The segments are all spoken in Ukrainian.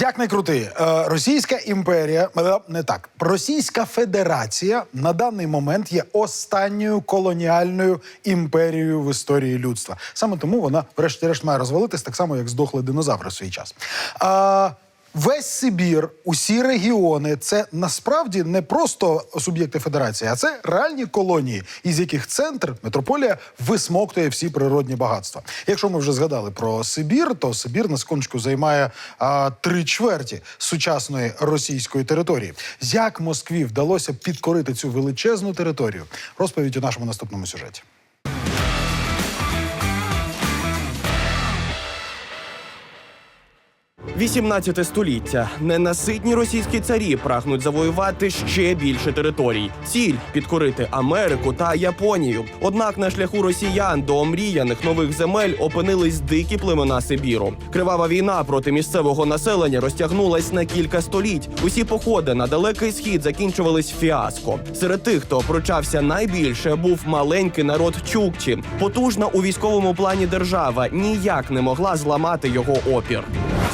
Як не крути, е, Російська імперія е, не так. Російська Федерація на даний момент є останньою колоніальною імперією в історії людства. Саме тому вона, врешті-решт, має розвалитись так само, як здохли динозаври в свій час. Весь Сибір, усі регіони це насправді не просто суб'єкти федерації, а це реальні колонії, із яких центр, метрополія, висмоктує всі природні багатства. Якщо ми вже згадали про Сибір, то Сибір на секундочку займає а, три чверті сучасної російської території. Як Москві вдалося підкорити цю величезну територію? Розповідь у нашому наступному сюжеті. XVIII століття ненаситні російські царі прагнуть завоювати ще більше територій. Ціль підкорити Америку та Японію. Однак на шляху росіян до омріяних нових земель опинились дикі племена Сибіру. Кривава війна проти місцевого населення розтягнулась на кілька століть. Усі походи на далекий схід закінчувались фіаско. Серед тих, хто прочався найбільше, був маленький народ Чукчі. Потужна у військовому плані держава ніяк не могла зламати його опір.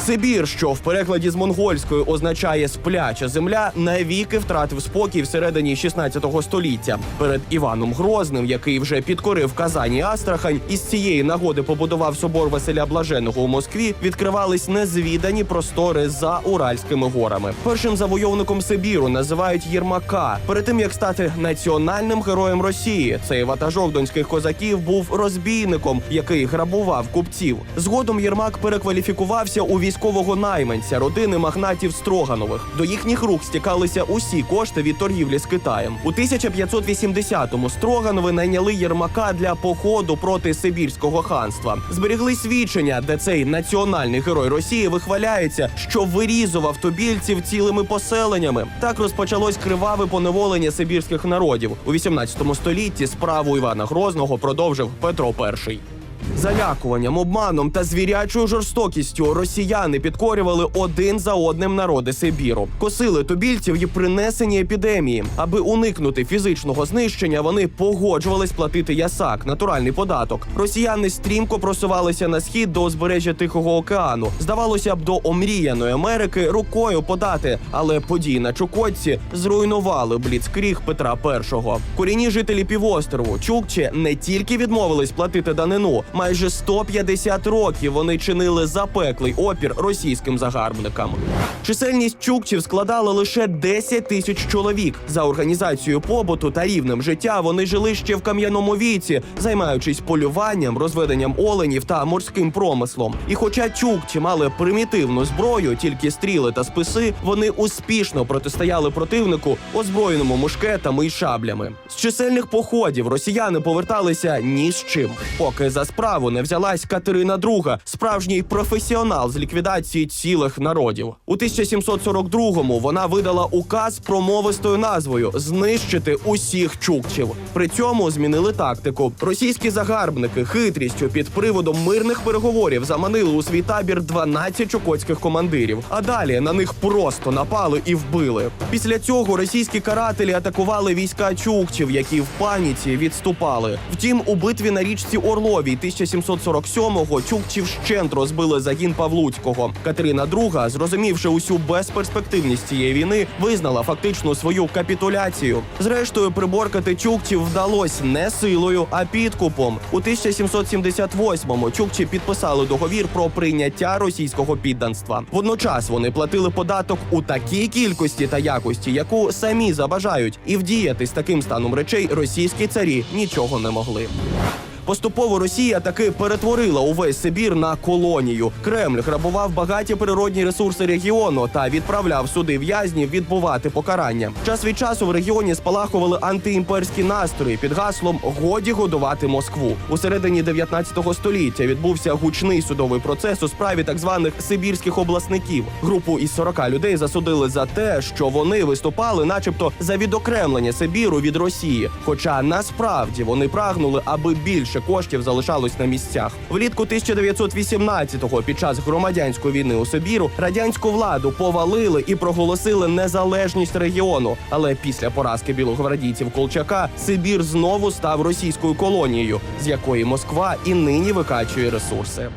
Сибір, що в перекладі з монгольської означає спляча земля, навіки втратив спокій всередині 16 століття. Перед Іваном Грозним, який вже підкорив Казані Астрахань, і з цієї нагоди побудував собор Василя Блаженого у Москві, відкривались незвідані простори за Уральськими горами. Першим завойовником Сибіру називають Єрмака. Перед тим як стати національним героєм Росії, цей ватажок донських козаків був розбійником, який грабував купців. Згодом Єрмак перекваліфікувався у військового найманця родини магнатів Строганових. До їхніх рук стікалися усі кошти від торгівлі з Китаєм. У 1580-му Строганови найняли Єрмака для походу проти Сибірського ханства. Зберігли свідчення, де цей національний герой Росії вихваляється, що вирізував тубільців цілими поселеннями. Так розпочалось криваве поневолення сибірських народів. У 18 столітті справу Івана Грозного продовжив Петро І. Залякуванням, обманом та звірячою жорстокістю росіяни підкорювали один за одним народи Сибіру, косили тубільців і принесені епідемії. Аби уникнути фізичного знищення, вони погоджувались платити ясак, натуральний податок. Росіяни стрімко просувалися на схід до узбережжя Тихого океану. Здавалося б, до омріяної Америки рукою подати, але події на Чукотці зруйнували бліцкріг Петра І. Корінні жителі півострову Чукче не тільки відмовились платити данину. Майже 150 років вони чинили запеклий опір російським загарбникам. Чисельність чукчів складала лише 10 тисяч чоловік. За організацією побуту та рівнем життя вони жили ще в кам'яному віці, займаючись полюванням, розведенням оленів та морським промислом. І хоча чукчі мали примітивну зброю, тільки стріли та списи, вони успішно протистояли противнику, озброєному мушкетами і шаблями. З чисельних походів росіяни поверталися ні з чим, поки за справу не взялась Катерина II, справжній професіонал з ліквідації цілих народів. У 1742-му вона видала указ промовистою назвою знищити усіх чукчів. При цьому змінили тактику. Російські загарбники хитрістю під приводом мирних переговорів заманили у свій табір 12 чукотських командирів. А далі на них просто напали і вбили. Після цього російські карателі атакували війська чукчів, які в паніці відступали. Втім, у битві на річці Орловій 1747-го чукчів щент розбили загін Павлуцького. Катерина II, зрозумівши усю безперспективність цієї війни, визнала фактично свою капітуляцію. Зрештою, приборкати чукчів вдалося не силою, а підкупом. У 1778-му чукчі підписали договір про прийняття російського підданства. Водночас вони платили податок у такій кількості та якості, яку самі забажають, і вдіяти з таким станом речей російські царі нічого не могли. Поступово Росія таки перетворила увесь Сибір на колонію. Кремль грабував багаті природні ресурси регіону та відправляв суди в'язнів відбувати покарання. Час від часу в регіоні спалахували антиімперські настрої під гаслом Годі годувати Москву. У середині 19 століття відбувся гучний судовий процес у справі так званих сибірських обласників. Групу із 40 людей засудили за те, що вони виступали, начебто, за відокремлення Сибіру від Росії. Хоча насправді вони прагнули, аби більше коштів залишалось на місцях. Влітку 1918-го, під час громадянської війни у Сибіру, радянську владу повалили і проголосили незалежність регіону. Але після поразки білогвардійців Колчака Сибір знову став російською колонією, з якої Москва і нині викачує ресурси.